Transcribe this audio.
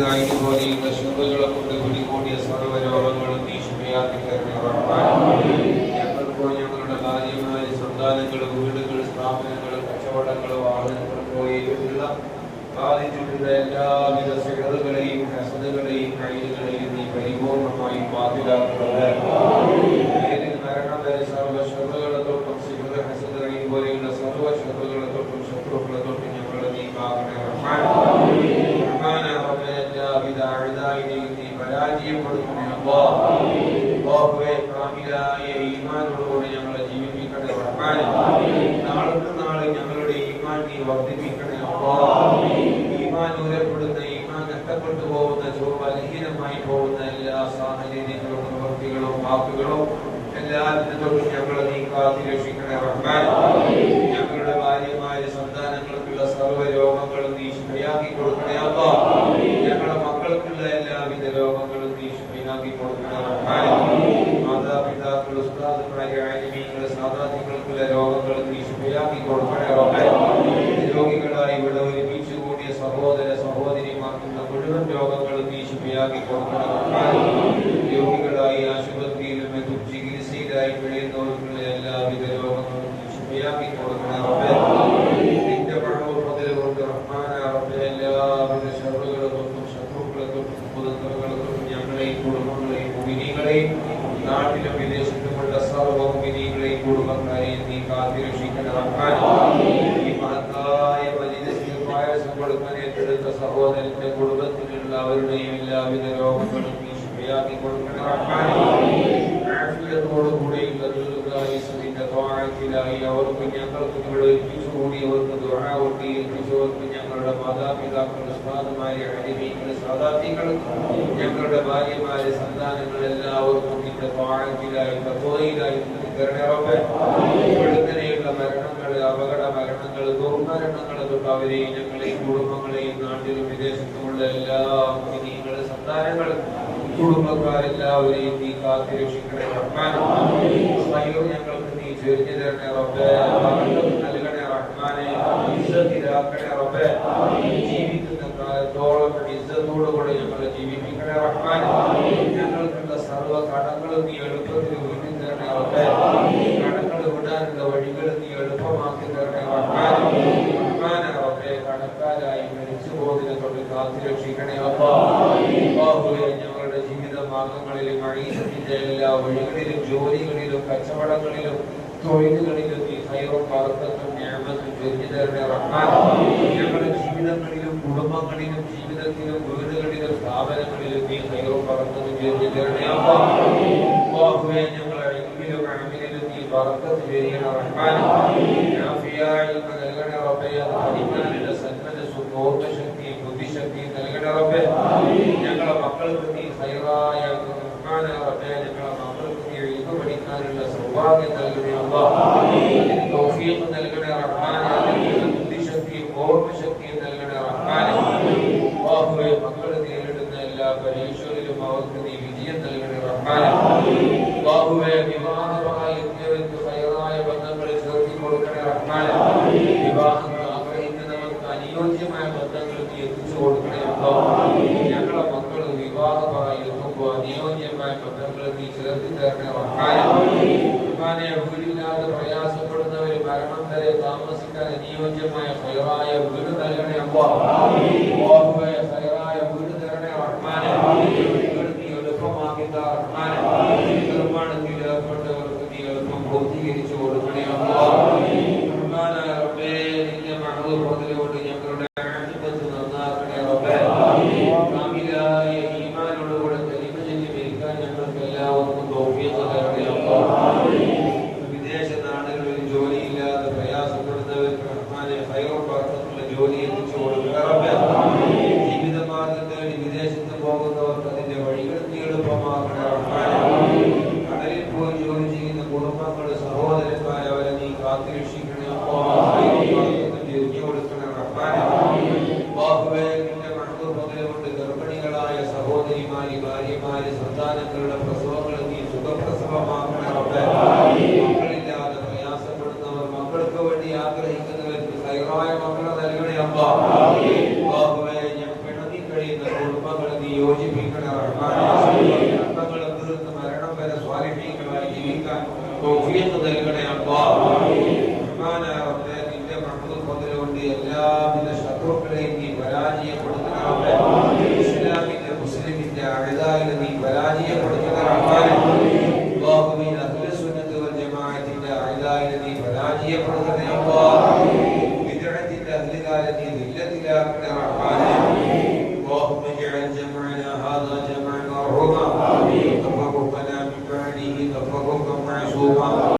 ഹസദായി പോലെയുള്ള ശുഭകളെ കൊണ്ട് പിടികൂടിയ സർവരോഗങ്ങളും നീ ശുഭയാക്കി തരണേ റഹ്മാനേ. ഞങ്ങൾക്കോ ഞങ്ങളുടെ ഭാര്യമാര് സന്താനങ്ങൾ വീടുകൾ സ്ഥാപനങ്ങൾ കച്ചവടങ്ങൾ വാഹനങ്ങൾ പോയിട്ടുള്ള ബാധിച്ചിട്ടുള്ള എല്ലാവിധ സിഹറുകളെയും ഹസദുകളെയും കൈലുകളെയും നീ പരിപൂർണമായി പാതിലാക്കുന്നത് ഏതിൽ മരണം വരെ സർവ ശത്രുക്കളെ തൊട്ടും സിഹർ ഹസദ് കൈ പോലെയുള്ള സർവ ശത്രുക്കളെ തൊട്ടും ശത്രുക്കളെ തൊട്ടും ഞങ്ങളെ നീ കാക്കണേ റഹ്മാൻ റഹ്മാനെ റബ്ബേ എല്ലാവിധ അല്ലാഹ് അല്ലാഹുവേ കാമിലായ ഈമാനോടുകൂടി ഞങ്ങളെ ജീവിപ്പിക്കണേ റഹ്മാനെ നാൾക്ക് ഞങ്ങളുടെ ഈമാൻ നീ വർദ്ധിപ്പിക്കണേ അല്ലാഹ് ഈമാൻ ഉയരപ്പെടുന്ന ഈമാൻ നഷ്ടപ്പെട്ടു പോകുന്ന ബലഹീനമായി പോകുന്ന എല്ലാ സാഹചര്യങ്ങളും പ്രവൃത്തികളും ഞങ്ങളെ നീ കാത്തി റഹ്മാൻ ഞങ്ങളുടെ ഭാര്യമാര് സന്താനങ്ങൾക്കുള്ള സർവ രോഗങ്ങളും നീ ശിഫയാക്കി കൊടുക്കണേ അല്ലാ ഞങ്ങളുടെ മക്കൾക്കുള്ള എല്ലാവിധ രോഗങ്ങളും നീ ശിഫയാക്കി കൊടുക്കണേ റഹ്മാൻ മാതാപിതാക്കൾ ഉസ്താദുമാര് ആലിമീങ്ങൾ സാധാത്യങ്ങൾക്കുള്ള രോഗങ്ങൾ നീ ശിഫയാക്കി കൊടുക്കണേ റബ്ബേ രോഗികളായി ഇവിടെ ഒരുമിച്ച് സഹോദര സഹോദരിമാർക്കുള്ള മുഴുവൻ രോഗങ്ങളും നീ ശിഫയാക്കി കൊടുക്കണേ രോഗികളായി ആശുപത്രിയിലും മറ്റും ചികിത്സയിലായി കഴിയുന്നവർക്കുള്ള എല്ലാവിധ രോഗങ്ങളും നീ ശിഫയാക്കി കൊടുക്കണേ റബ്ബേ നിന്റെ മഹബൂബ് കൊണ്ട് റഹ്മാന റബ്ബേ എല്ലാവിധ ശത്രുക്കളെ തൊട്ടും ശത്രുക്കളെ തൊട്ടും കുതന്ത്രങ്ങളെ തൊട്ടും ഞങ്ങളെയും കുടുംബങ്ങളെയും മുമിനികളെയും നാട്ടിലും വിദേശത്തുമുള്ള സർവ മുമിനികളെയും കുടുംബക്കാരെയും നീ കാത്തിരക്ഷിക്കണ റഹ്മാൻ ഈ മഹത്തായ പായസം കൊടുക്കാൻ ഏറ്റെടുത്ത സഹോദരന്റെ കുടുംബത്തിലുള്ള അവരുടെയും എല്ലാവിധ രോഗങ്ങളും നീ ശുഭയാക്കി ആഫിയത്തോടുകൂടിയുള്ള ദീർഘായുസ്സിന്റെ ത്വാഴത്തിലായി അവർക്ക് ഞങ്ങൾക്ക് ഇവിടെ ഏൽപ്പിച്ചു അവർക്ക് കൊണ്ട് ഏൽപ്പിച്ചവർക്ക് ഞങ്ങളുടെ മാതാപിതാക്കളുടെ ഉസ്താദുമാരെ അടിമീങ്ങളെ സാധാർത്ഥികൾ ഞങ്ങളുടെ ഭാര്യമാരെ സന്താനങ്ങൾ എല്ലാവർക്കും നിന്റെ ത്വാഴത്തിലായി തത്വയിലായി തരണറപ്പെ ഇവിടുത്തനെയുള്ള മരണങ്ങൾ അപകട മരണങ്ങൾ ദുർമരണങ്ങൾ തൊട്ട് അവരെയും ഞങ്ങളെയും കുടുംബങ്ങളെയും നാട്ടിലും വിദേശത്തുമുള്ള എല്ലാ കുഞ്ഞുങ്ങളും സന്താനങ്ങളും കുടുംബക്കാരെല്ലാവരെയും നീ കാത്തി രക്ഷിക്കണേ സ്വയം ഞങ്ങൾക്ക് നീ ചൊരിഞ്ഞു തരണേ റബ്ബേ. നൽകണേ റഹ്മാനെ. ഇസ്സത്തിലാക്കണേ റബ്ബേ ജീവിക്കുന്ന കാലത്തോളം ഇസ്സത്തോടുകൂടെ ഞങ്ങളെ ജീവിപ്പിക്കണേ റഹ്മാൻ ഞങ്ങൾക്കുള്ള സർവ കടങ്ങളും നീ എളുപ്പത്തിൽ വീട്ടിൽ തരണേ റബ്ബേ കടങ്ങൾ വിടാനുള്ള വഴികൾ നീ എളുപ്പമാക്കി തരണേ റഹ്മാൻ റഹ്മാനെ റബ്ബേ കടക്കാരായി മരിച്ചു പോകുന്ന തൊട്ട് കാത്തി രക്ഷിക്കണേ അല്ലാ അല്ലാഹുവേ ഞങ്ങളുടെ ജീവിത മാർഗങ്ങളിലും അഴീസത്തിന്റെ എല്ലാ വഴികളിലും ജോലികളിലും കച്ചവടങ്ങളിലും തൊഴിലുകളിലും നീ ഹൈറും ബർക്കത്തും നിഅമത്തും ചൊരിഞ്ഞു തരണേ റഹ്മാൻ ഞങ്ങളുടെ ജീവിതങ്ങളിലും കുടുംബങ്ങളിലും ജീവിതത്തിലും വീടുകളിലും സ്ഥാപനങ്ങളിലും നീ ഹൈറും ബർക്കത്തും ചൊരിഞ്ഞു തരണേ അല്ലാ അല്ലാഹുവേ ഞങ്ങളുടെ ഇൽമിലും അമലിലും നീ ബർക്കത്ത് ചൊരിയണേ റഹ്മാൻ നൽകണേ റബ്ബേ അത് പഠിക്കാനുള്ള സന്മനസ്സും ഓർമ്മശക്തിയും ബുദ്ധിശക്തിയും നൽകണേ റബ്ബേ. ഞങ്ങളെ മക്കൾക്ക് നീ ഹൈറായ റഹ്മാനെ റബ്ബേ. ഞങ്ങളെ മക്കൾക്ക് നീ പഠിക്കാനുള്ള സൗഭാഗ്യം നൽകണേ തൗഫീഖ് നൽകണേ റഹ്മാനെ ബുദ്ധിശക്തിയും ഓർമ്മശക്തിയും നൽകണേ റഹ്മാനെ അല്ലാഹുവേ മക്കൾ നേരിടുന്ന എല്ലാ പരീക്ഷകളിലും അവർക്ക് നീ വിജയം നൽകണേ റഹ്മാനെ അല്ലാഹുവേ വിവാഹമായി എത്തിയവർക്ക് ഹൈറായ ബന്ധങ്ങൾ ചേർത്തി കൊടുക്കണേ റഹ്മാനെ വിവാഹം ആഗ്രഹിക്കുന്നവർക്ക് അനുയോജ്യമായ ബന്ധങ്ങൾ നീ എത്തിച്ചു കൊടുക്കണേ അള്ളാഹ്. ഞങ്ങളെ മക്കൾ വിവാഹമായി എത്തുമ്പോൾ അനുയോജ്യമായ ബന്ധങ്ങൾ നീ ചേർത്തി തരണേ റഹ്മാനെ വീടില്ലാതെ പ്രയാസപ്പെടുന്നവർ മരണം വരെ താമസിക്കാൻ അനുയോജ്യമായ ഹൈറായ വീട് നൽകണേ അല്ലാഹ് അല്ലാഹുവേ ഹൈറായ വീട് തരണേ റഹ്മാനെ വീട് നീ എളുപ്പമാക്കി താ റഹ്മാനെ നിർമ്മാണത്തിൽ ഏർപ്പെട്ടവർക്ക് നീ എളുപ്പം പൂർത്തീകരിച്ചു കൊടുക്കണേ അല്ലാഹ് റഹ്മാനായ റബ്ബേ നിന്റെ മഹത്വത്തിലോട്ട് ഞങ്ങളുടെ ആശുപത്രി നന്നാക്കണേ റബ്ബേ കാമിലായ ഈമാനോടുകൂടെ കലിമ ചൊല്ലി മരിക്കാൻ ഞങ്ങൾക്ക് എല്ലാവർക്കും തൗഫീഖ് തരണേ അല്ലാഹ് വിദേശ നാടുകളിൽ ജോലിയില്ലാതെ പ്രയാസപ്പെടുന്നവർക്ക് റഹ്മാനെ ഹൈറും ബർക്കത്തുള്ള ജോലി എത്തിച്ചു കൊടുക്കണേ റബ്ബേ ജീവിതമാർഗം തേടി വിദേശത്ത് പോകുന്നവർക്ക് അതിന്റെ വഴികൾ നീ എളുപ്പമാക്കണേ റഹ്മാനെ കടലിൽ പോയി ജോലി ചെയ്യുന്ന കുടുംബങ്ങൾ സഹോദരന്മാർ അവരെ നീ കാത്തിരക്ഷിക്കണേ എരിഞ്ഞു കൊടുക്കണേ റഹ്മാനെ ബാഹുവേ നിന്റെ മഹത്വം കൊണ്ട് ഗർഭിണികളായ സഹോദരിമാരി ഭാര്യമാര് സന്താനങ്ങളുടെ പ്രസവങ്ങൾ നീ സുഖപ്രസവമാക്കണേ മക്കളില്ലാതെ പ്രയാസപ്പെടുന്നവർ മക്കൾക്ക് വേണ്ടി ആഗ്രഹിക്കുന്നവർക്ക് ഹൈറായ മക്കളെ നൽകണേ ബാഹുവേ ഞാൻ പിണങ്ങി കഴിയുന്ന കുടുംബങ്ങൾ യോജിപ്പിക്കണേ റഹ്മാനെ കർമ്മങ്ങൾ തീർന്ന് മരണം വരെ സ്വാലിഹീങ്ങളായി ജീവിക്കാൻ തൗഫീഖ് നൽകണേ റബ്ബേ നിന്റെ മഹ്മൂദ് കൊണ്ടുകൊണ്ട് കൊണ്ട് എല്ലാവിധ ശത്രുക്കളെയും നീ പരാജയപ്പെടുത്തണമേ. ഇസ്ലാമിന്റെ മുസ്ലിമിന്റെ അഴുതായിനെ നീ പരാജയപ്പെടുത്തണ റഹ്മാനെ അല്ലാഹുവേ അഹ്ലു